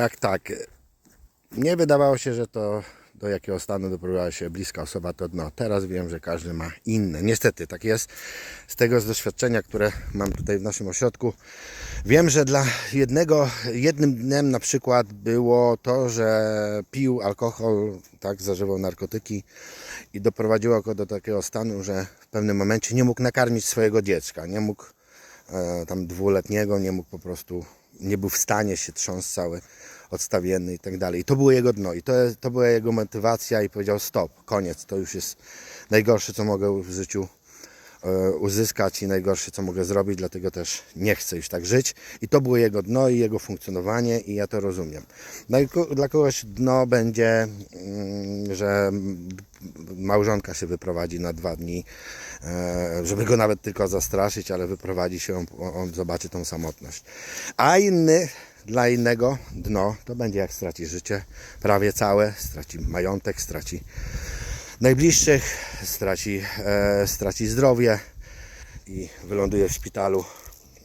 Tak, tak. Nie wydawało się, że to do jakiego stanu doprowadziła się bliska osoba to dno. Teraz wiem, że każdy ma inne. Niestety, tak jest. Z tego z doświadczenia, które mam tutaj w naszym ośrodku, wiem, że dla jednego, jednym dnem na przykład było to, że pił alkohol, tak, zażywał narkotyki i doprowadziło go do takiego stanu, że w pewnym momencie nie mógł nakarmić swojego dziecka. Nie mógł e, tam dwuletniego, nie mógł po prostu, nie był w stanie się trząsł cały, odstawienny i tak dalej. I to było jego dno i to, to była jego motywacja i powiedział stop, koniec, to już jest najgorsze, co mogę w życiu e, uzyskać i najgorsze, co mogę zrobić, dlatego też nie chcę już tak żyć. I to było jego dno i jego funkcjonowanie i ja to rozumiem. Dla, ko- dla kogoś dno będzie, mm, że małżonka się wyprowadzi na dwa dni, e, żeby go nawet tylko zastraszyć, ale wyprowadzi się, on, zobaczy tą samotność. A inny, dla innego dno, to będzie jak straci życie prawie całe, straci majątek, straci najbliższych, straci, e, straci zdrowie i wyląduje w szpitalu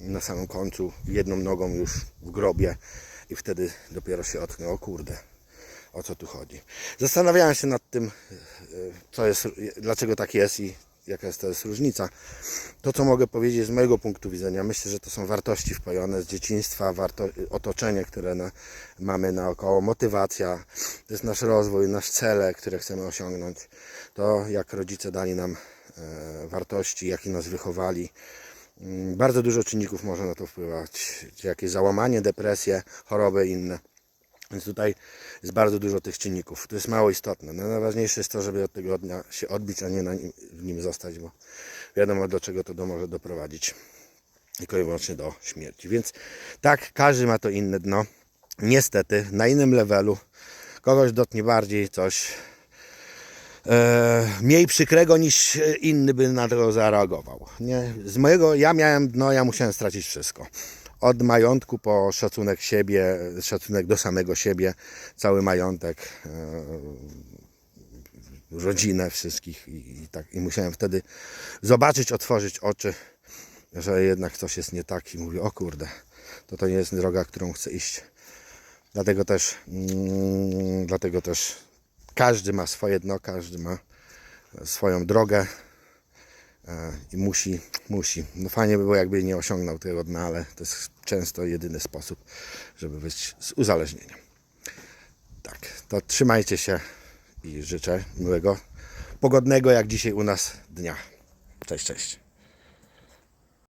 na samym końcu, jedną nogą już w grobie i wtedy dopiero się otknę, o kurde, o co tu chodzi. Zastanawiałem się nad tym, e, co jest, dlaczego tak jest i jaka jest to jest różnica. To, co mogę powiedzieć z mojego punktu widzenia, myślę, że to są wartości wpojone z dzieciństwa, warto, otoczenie, które na, mamy naokoło, motywacja, to jest nasz rozwój, nasz cele, które chcemy osiągnąć. To, jak rodzice dali nam e, wartości, jak i nas wychowali. Mm, Bardzo dużo czynników może na to wpływać. Jakieś załamanie, depresje, choroby inne. Więc tutaj jest bardzo dużo tych czynników. To jest mało istotne. No, najważniejsze jest to, żeby od tego dnia się odbić, a nie na nim, w nim zostać, bo wiadomo do czego to do może doprowadzić. Tylko i wyłącznie do śmierci. Więc tak, każdy ma to inne dno. Niestety, na innym levelu kogoś dotknie bardziej coś e, mniej przykrego niż inny by na to zareagował. Nie? Z mojego, ja miałem dno, ja musiałem stracić wszystko. Od majątku po szacunek siebie, szacunek do samego siebie, cały majątek, e, rodzinę wszystkich i, i tak. I musiałem wtedy zobaczyć, otworzyć oczy, że jednak coś jest nie tak i mówię, o kurde, to to nie jest droga, którą chcę iść. Dlatego też, mm, dlatego też każdy ma swoje dno, każdy ma swoją drogę i musi, musi. No fajnie by było, jakby nie osiągnął tego dna, ale to jest często jedyny sposób, żeby wyjść z uzależnienia. Tak, to trzymajcie się i życzę miłego, pogodnego jak dzisiaj u nas dnia. Cześć, cześć.